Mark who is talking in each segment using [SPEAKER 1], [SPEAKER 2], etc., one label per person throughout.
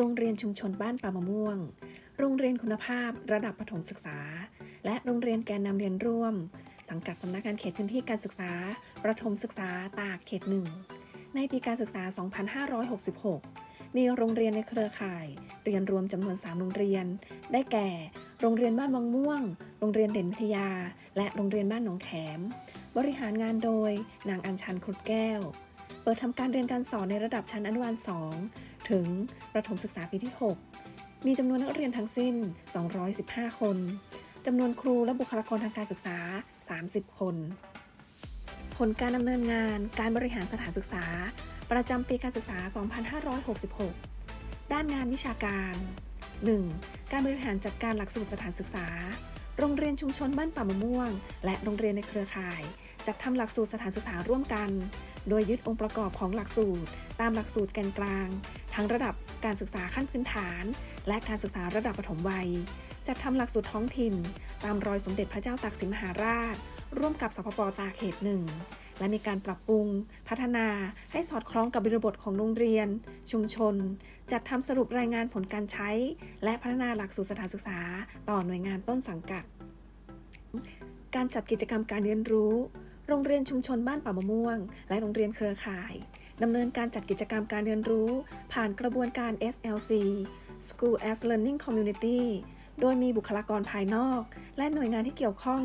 [SPEAKER 1] โรงเรียนชุมชนบ้านป่ามะม่วง โรงเรียนคุณภาพระดับประถมศึกษา และโรงเรียนแกนนำเรียนร่วม สังกัดสำนักงานเขตพื้นที่การศึกษา ประถมศึกษาตากเขตหนึ่ง ในปีการศึกษา 2566 มีโรงเรียนในเครือข่าย เรียนรวมจำนวน 3 โรงเรียน ได้แก่ โรงเรียนบ้านวังม่วง โรงเรียนเด่นวิทยา และโรงเรียนบ้านหนองแขม บริหารงานโดย นางอัญชันครุฑแก้ว เปิดทำการเรียนการสอนในระดับชั้นอนุบาล 2 ถึงประถมศึกษาปีที่ 6 มีจำนวนนักเรียนทั้งสิ้น 215 คนจำนวนครูและบุคลากรทางการศึกษา 30 คน ผลการดำเนินงานการบริหารสถานศึกษา ประจำปีการศึกษา 2566 ด้านงานวิชาการ 1. การบริหารจัดการหลักสูตรสถานศึกษา โรงเรียนชุมชนบ้านป่ามะม่วง และโรงเรียนในเครือข่าย จัดทำหลักสูตรสถานศึกษาร่วมกัน โดยยึดองค์ประกอบของหลักสูตร ตามหลักสูตรแกนกลาง ทั้งระดับการศึกษาขั้นพื้นฐาน และการศึกษาระดับปฐมวัย จัดทำหลักสูตรท้องถิ่น ตามรอยสมเด็จพระเจ้าตากสินมหาราช ร่วมกับสพปตาเขตหนึ่งและมีการปรับปรุง พัฒนาให้สอดคล้องกับบริบทของโรงเรียน ชุมชน จัดทำสรุปรายงานผลการใช้ และพัฒนาหลักสูตรสถานศึกษา ต่อหน่วยงานต้นสังกัด การจัดกิจกรรมการเรียนรู้ โรงเรียนชุมชนบ้านป่ามะม่วง และโรงเรียนเครือข่ายดำเนินการจัดกิจกรรมการเรียนรู้ ผ่านกระบวนการ SLC School as Learning Community โดยมีบุคลากรภายนอก และหน่วยงานที่เกี่ยวข้อง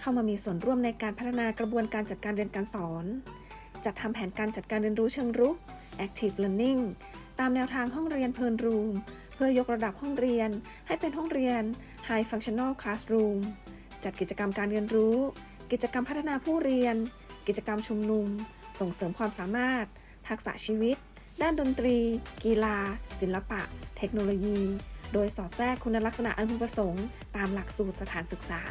[SPEAKER 1] เข้ามามีส่วนร่วมในการพัฒนากระบวนการจัดการเรียนการสอน จัดทำแผนการจัดการเรียนรู้เชิงรุก Active Learning ตามแนวทางห้องเรียนเพลินรูมเพื่อยกระดับห้องเรียน ให้เป็นห้องเรียน High Functional Classroom จัดกิจกรรมการเรียนรู้ กิจกรรมพัฒนาผู้เรียน กิจกรรมชุมนุม ส่งเสริมความสามารถ ทักษะชีวิต ด้านดนตรี กีฬา ศิลปะ เทคโนโลยี โดยสอดแทรกคุณลักษณะอันพึงประสงค์ตามหลักสูตรสถานศึกษา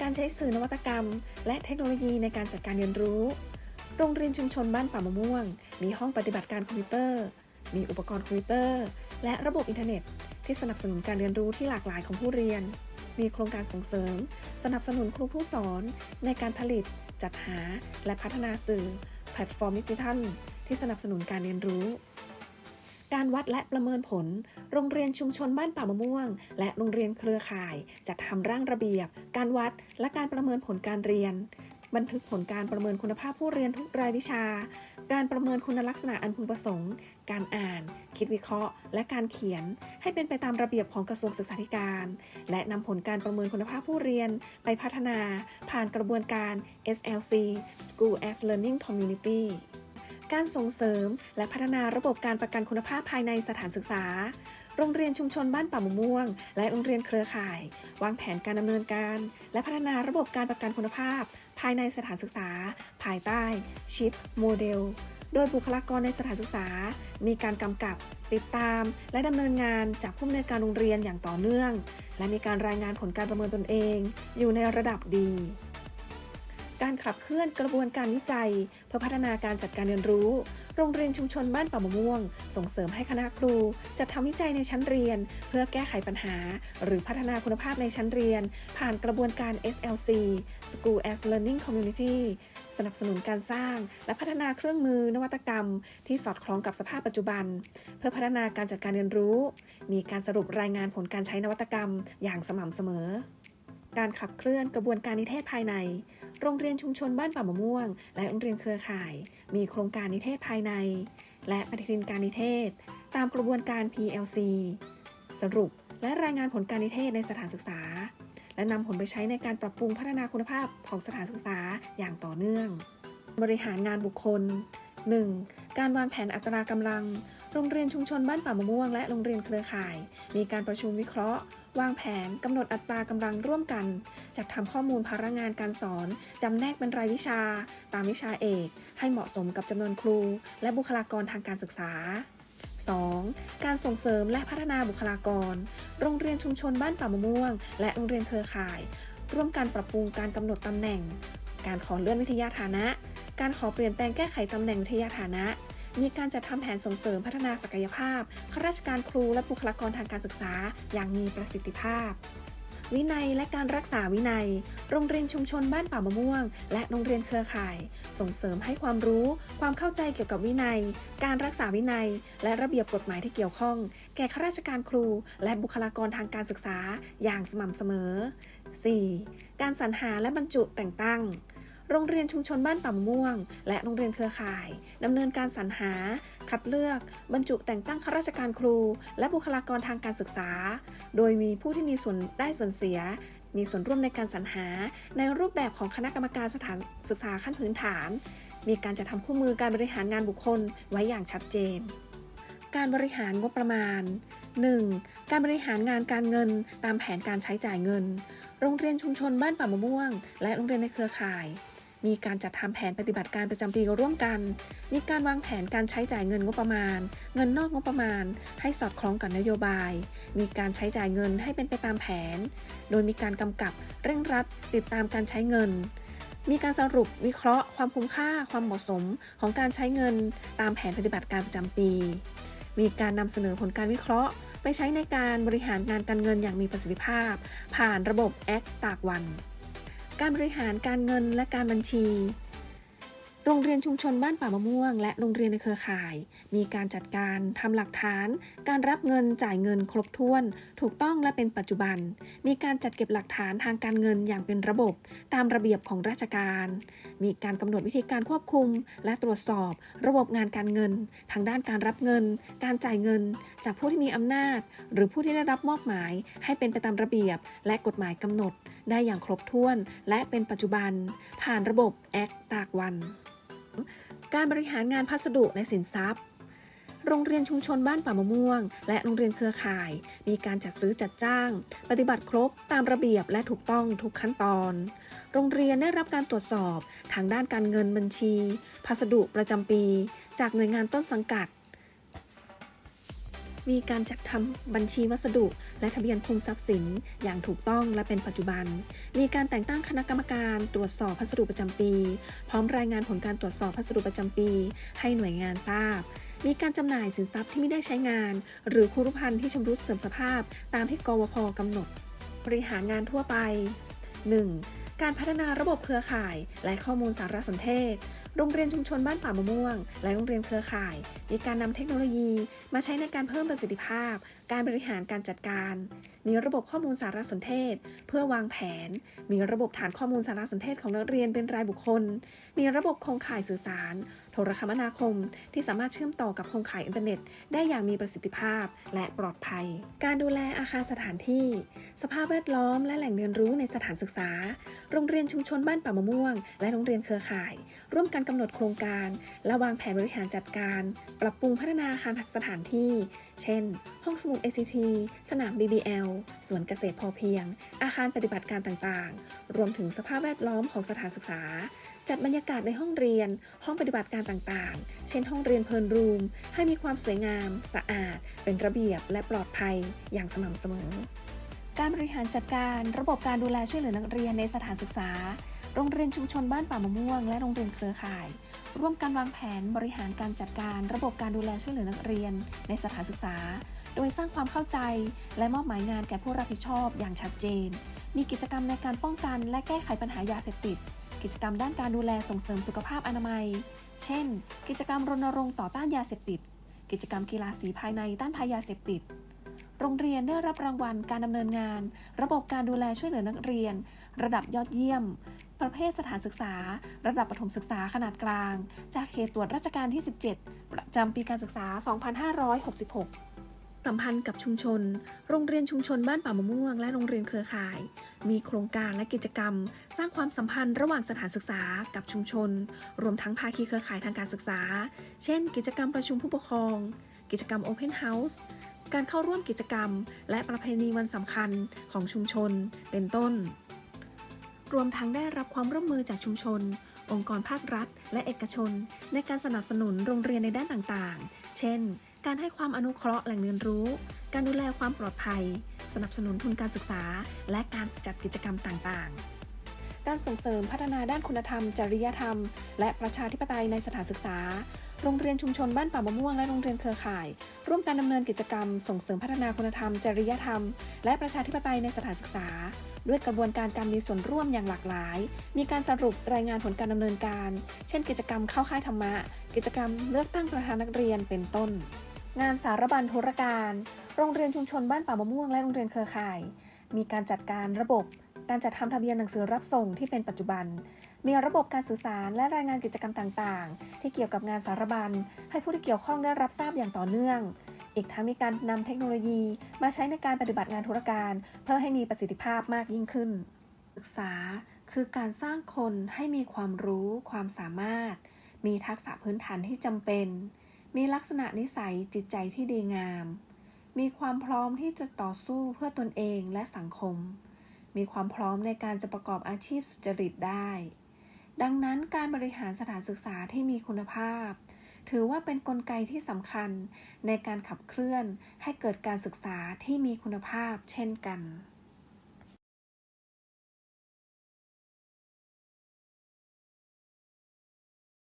[SPEAKER 1] การใช้สื่อนวัตกรรม และเทคโนโลยีในการจัดการเรียนรู้ โรงเรียนชุมชนบ้านป่ามะม่วง มีห้องปฏิบัติการคอมพิวเตอร์ มีอุปกรณ์คอมพิวเตอร์ และระบบอินเทอร์เน็ต ที่สนับสนุนการเรียนรู้ที่หลากหลายของผู้เรียน มีโครงการส่งเสริม สนับสนุนครูผู้สอน ในการผลิต จัดหา และพัฒนาสื่อ แพลตฟอร์มดิจิทัล ที่สนับสนุนการเรียนรู้ การวัดและประเมินผล โรงเรียนชุมชนบ้านป่ามะม่วง และโรงเรียนเครือข่าย จัดทำร่างระเบียบ การวัดและการประเมินผลการเรียน บันทึกผลการประเมินคุณภาพผู้เรียนทุกรายวิชา การประเมินคุณลักษณะอันพึงประสงค์ การอ่าน คิดวิเคราะห์ และการเขียน ให้เป็นไปตามระเบียบของกระทรวงศึกษาธิการ และนำผลการประเมินคุณภาพผู้เรียน ไปพัฒนาผ่านกระบวนการ SLC School as Learning Community การส่งเสริมและพัฒนาระบบการประกันคุณภาพภายในสถานศึกษา โรงเรียนชุมชนบ้านป่ามะม่วง และโรงเรียนเครือข่าย วางแผนการดำเนินการ และพัฒนาระบบการประกันคุณภาพ ภายในสถานศึกษา ภายใต้ชิปโมเดล โดยบุคลากรในสถานศึกษา มีการกำกับ ติดตาม และดำเนินงานจากผู้อำนวยการโรงเรียนอย่างต่อเนื่อง และมีการรายงานผลการประเมินตนเอง อยู่ในระดับดี การขับเคลื่อนกระบวนการวิจัย เพื่อพัฒนาการจัดการเรียนรู้ โรงเรียนชุมชนบ้านป่ามะม่วง ส่งเสริมให้คณะครู จัดทำวิจัยในชั้นเรียน เพื่อแก้ไขปัญหา หรือพัฒนาคุณภาพในชั้นเรียน ผ่านกระบวนการ SLC School as Learning Community สนับสนุนการสร้าง และพัฒนาเครื่องมือนวัตกรรม ที่สอดคล้องกับสภาพปัจจุบัน เพื่อพัฒนาการจัดการเรียนรู้ มีการสรุปรายงานผลการใช้นวัตกรรม อย่างสม่ำเสมอ การขับเคลื่อนกระบวนการนิเทศภายใน โรงเรียนชุมชนบ้านป่ามะม่วง และโรงเรียนเครือข่าย มีโครงการนิเทศภายใน และปฏิทินการนิเทศ ตามกระบวนการ PLC สรุปและรายงานผลการนิเทศในสถานศึกษา และนำผลไปใช้ในการปรับปรุงพัฒนาคุณภาพของสถานศึกษาอย่างต่อเนื่อง บริหารงานบุคคล 1. การวางแผนอัตรากำลัง โรงเรียนชุมชนบ้านป่ามะม่วงและโรงเรียนเครือข่าย มีการประชุมวิเคราะห์ วางแผนกำหนดอัตรากำลังร่วมกัน จัดทำข้อมูลภาระงานการสอนจำแนกเป็นรายวิชา ตามวิชาเอก ให้เหมาะสมกับจำนวนครู และบุคลากรทางการศึกษา 2. การส่งเสริมและพัฒนาบุคลากร โรงเรียนชุมชนบ้านป่ามะม่วง และโรงเรียนเครือข่าย ร่วมการปรับปรุงการกำหนดตำแหน่ง การขอเลื่อนวิทยาฐานะ การขอเปลี่ยนแปลงแก้ไขตำแหน่งวิทยาฐานะ มีการจัดทำแผนส่งเสริมพัฒนาศักยภาพข้าราชการครูและบุคลากรทางการศึกษาอย่างมีประสิทธิภาพ วินัยและการรักษาวินัย โรงเรียนชุมชนบ้านป่ามะม่วง และโรงเรียนเครือข่าย ส่งเสริมให้ความรู้ ความเข้าใจเกี่ยวกับวินัย การรักษาวินัย และระเบียบกฎหมายที่เกี่ยวข้อง แก่ข้าราชการครู และบุคลากรทางการศึกษาอย่างสม่ำเสมอ 4. การสรรหาและบรรจุแต่งตั้ง โรงเรียนชุมชนบ้านป่าม่วง และโรงเรียนเครือข่ายดำเนินการสรรหา คัดเลือก บรรจุแต่งตั้งข้าราชการครู และบุคลากรทางการศึกษา โดยมีผู้ที่มีส่วนได้ส่วนเสียมีส่วนร่วมในการสรรหา ในรูปแบบของคณะกรรมการสถานศึกษาขั้นพื้นฐาน มีการจัดทำคู่มือการบริหารงานบุคคลไว้อย่างชัดเจน การบริหารงบประมาณ 1. การบริหารงานการเงินตามแผนการใช้จ่ายเงิน โรงเรียนชุมชนบ้านป่ามะม่วง และโรงเรียนในเครือข่าย มีการจัดทำแผนปฏิบัติการประจำปีร่วมกัน มีการวางแผนการใช้จ่ายเงินงบประมาณ เงินนอกงบประมาณ ให้สอดคล้องกับนโยบาย มีการใช้จ่ายเงินให้เป็นไปตามแผน โดยมีการกำกับเร่งรัดติดตามการใช้เงิน มีการสรุปวิเคราะห์ ความคุ้มค่า ความเหมาะสมของการใช้เงิน ตามแผนปฏิบัติการประจำปี มีการนำเสนอผลการวิเคราะห์ไปใช้ในการบริหารงานการเงินอย่างมีประสิทธิภาพ ผ่านระบบแอคตากวัน การบริหารการเงินและการบัญชี โรงเรียนชุมชนบ้านป่ามะม่วง และโรงเรียนในเครือข่าย มีการจัดการทำหลักฐาน การรับเงินจ่ายเงินครบถ้วน ถูกต้องและเป็นปัจจุบัน มีการจัดเก็บหลักฐานทางการเงินอย่างเป็นระบบ ตามระเบียบของราชการ มีการกำหนดวิธีการควบคุม และตรวจสอบ ระบบงานการเงิน ทางด้านการรับเงิน การจ่ายเงิน จากผู้ที่มีอำนาจ หรือผู้ที่ได้รับมอบหมาย ให้เป็นไปตามระเบียบ และกฎหมายกำหนด ได้อย่างครบถ้วน และเป็นปัจจุบัน ผ่านระบบแอคตากวัน การบริหารงานพัสดุในสินทรัพย์ โรงเรียนชุมชนบ้านป่ามะม่วง และโรงเรียนเครือข่าย มีการจัดซื้อจัดจ้าง ปฏิบัติครบตามระเบียบและถูกต้องทุกขั้นตอน โรงเรียนได้รับการตรวจสอบทางด้านการเงินบัญชี พัสดุประจำปี จากหน่วยงานต้นสังกัด มีการจัดทำบัญชีวัสดุ และทะเบียนคุมทรัพย์สิน อย่างถูกต้องและเป็นปัจจุบัน มีการแต่งตั้งคณะกรรมการตรวจสอบพัสดุประจำปี พร้อมรายงานผลการตรวจสอบพัสดุประจำปี ให้หน่วยงานทราบ มีการจำหน่ายสินทรัพย์ที่ไม่ได้ใช้งาน หรือคุรุพันธ์ที่ชำรุดเสื่อมสภาพ ตามที่กวพกำหนด บริหารงานทั่วไป 1. การพัฒนาระบบเครือข่ายและข้อมูลสารสนเทศ โรงเรียนชุมชนบ้านป่ามะม่วง และโรงเรียนเครือข่าย มีการนำเทคโนโลยี มาใช้ในการเพิ่มประสิทธิภาพ การบริหารการจัดการ มีระบบข้อมูลสารสนเทศ เพื่อวางแผน มีระบบฐานข้อมูลสารสนเทศของนักเรียนเป็นรายบุคคล มีระบบโครงข่ายสื่อสาร โทรคมนาคม ที่สามารถเชื่อมต่อกับโครงข่ายอินเทอร์เน็ต ได้อย่างมีประสิทธิภาพและปลอดภัย การดูแลอาคารสถานที่ สภาพแวดล้อมและแหล่งเรียนรู้ในสถานศึกษา โรงเรียนชุมชนบ้านป่ามะม่วง และโรงเรียนเครือข่าย ร่วมกันกำหนดโครงการและวางแผนบริหารจัดการ ปรับปรุงพัฒนาอาคารสถานที่ เช่น ห้องสมุด ACT สนาม BBL สวนเกษตรพอเพียง อาคารปฏิบัติการต่างๆ รวมถึงสภาพแวดล้อมของสถานศึกษา จัดบรรยากาศในห้องเรียน ห้องปฏิบัติการต่างๆ เช่นห้องเรียนเพลินรูม ให้มีความสวยงาม สะอาด เป็นระเบียบและปลอดภัยอย่างสม่ำเสมอ การบริหารจัดการระบบการดูแลช่วยเหลือนักเรียนในสถานศึกษา โรงเรียนชุมชนบ้านป่ามะม่วง และโรงเรียนเครือข่าย ร่วมกันวางแผนบริหารการจัดการระบบการดูแลช่วยเหลือนักเรียน ในสถานศึกษา โดยสร้างความเข้าใจ และมอบหมายงานแก่ผู้รับผิดชอบอย่างชัดเจน มีกิจกรรมในการป้องกันและแก้ไขปัญหายาเสพติด กิจกรรมด้านการดูแลส่งเสริมสุขภาพอนามัย เช่น กิจกรรมรณรงค์ต่อต้านยาเสพติด กิจกรรมกีฬาสีภายในต้านภัยยาเสพติด โรงเรียนได้รับรางวัลการดำเนินงาน ระบบการดูแลช่วยเหลือนักเรียน ระดับยอดเยี่ยม ประเภทสถานศึกษา ระดับประถมศึกษาขนาดกลาง จากเขตตรวจราชการที่ 17 ประจำปีการศึกษา 2566 สัมพันธ์กับชุมชน โรงเรียนชุมชนบ้านป่ามะม่วง และโรงเรียนเครือข่าย มีโครงการและกิจกรรม สร้างความสัมพันธ์ระหว่างสถานศึกษากับชุมชน รวมทั้งภาคีเครือข่ายทางการศึกษา เช่น กิจกรรมประชุมผู้ปกครอง กิจกรรม Open House การเข้าร่วมกิจกรรม และประเพณีวันสำคัญของชุมชน เป็นต้น รวมทั้งได้รับความร่วมมือจากชุมชน องค์กรภาครัฐ และเอกชน ในการสนับสนุนโรงเรียนในด้านต่างๆ เช่น การให้ความอนุเคราะห์แหล่งเรียนรู้ การดูแลความปลอดภัย สนับสนุนทุนการศึกษา และการจัดกิจกรรมต่างๆ การส่งเสริมพัฒนาด้านคุณธรรม จริยธรรม และประชาธิปไตยในสถานศึกษา โรงเรียนชุมชนบ้านป่ามะม่วงและโรงเรียนเครือข่าย ร่วมการดำเนินกิจกรรม ส่งเสริมพัฒนาคุณธรรม จริยธรรม และประชาธิปไตยในสถานศึกษา ด้วยกระบวนการการมีส่วนร่วมอย่างหลากหลาย มีการสรุปรายงานผลการดำเนินการ เช่น กิจกรรมเข้าค่ายธรรมะ กิจกรรมเลือกตั้งประธานนักเรียนเป็นต้น งานสารบัญธุรการ โรงเรียนชุมชนบ้านป่ามะม่วงและโรงเรียนเครือข่าย มีการจัดการระบบ การจัดทำทะเบียนหนังสือรับส่งที่เป็นปัจจุบัน มีระบบการสื่อสารและรายงานกิจกรรมต่างๆ ที่เกี่ยวกับงานสารบัญ ให้ผู้ที่เกี่ยวข้องได้รับทราบอย่างต่อเนื่อง อีกทั้งมีการนำเทคโนโลยีมาใช้ในการปฏิบัติงานธุรการ เพื่อให้มีประสิทธิภาพมากยิ่งขึ้น ศึกษาคือการสร้างคนให้มีความรู้ ความสามารถ มีทักษะพื้นฐานที่จำเป็น มีลักษณะนิสัยจิตใจที่ดีงาม มีความพร้อมที่จะต่อสู้เพื่อตนเองและสังคม มีความพร้อมในการจะประกอบอาชีพสุจริตได้ ดังนั้นการบริหารสถานศึกษาที่มีคุณภาพ ถือว่าเป็นนกลไกที่สำคัญในการขับเคลื่อนให้เกิดการศึกษาที่มีคุณภาพเช่นกัน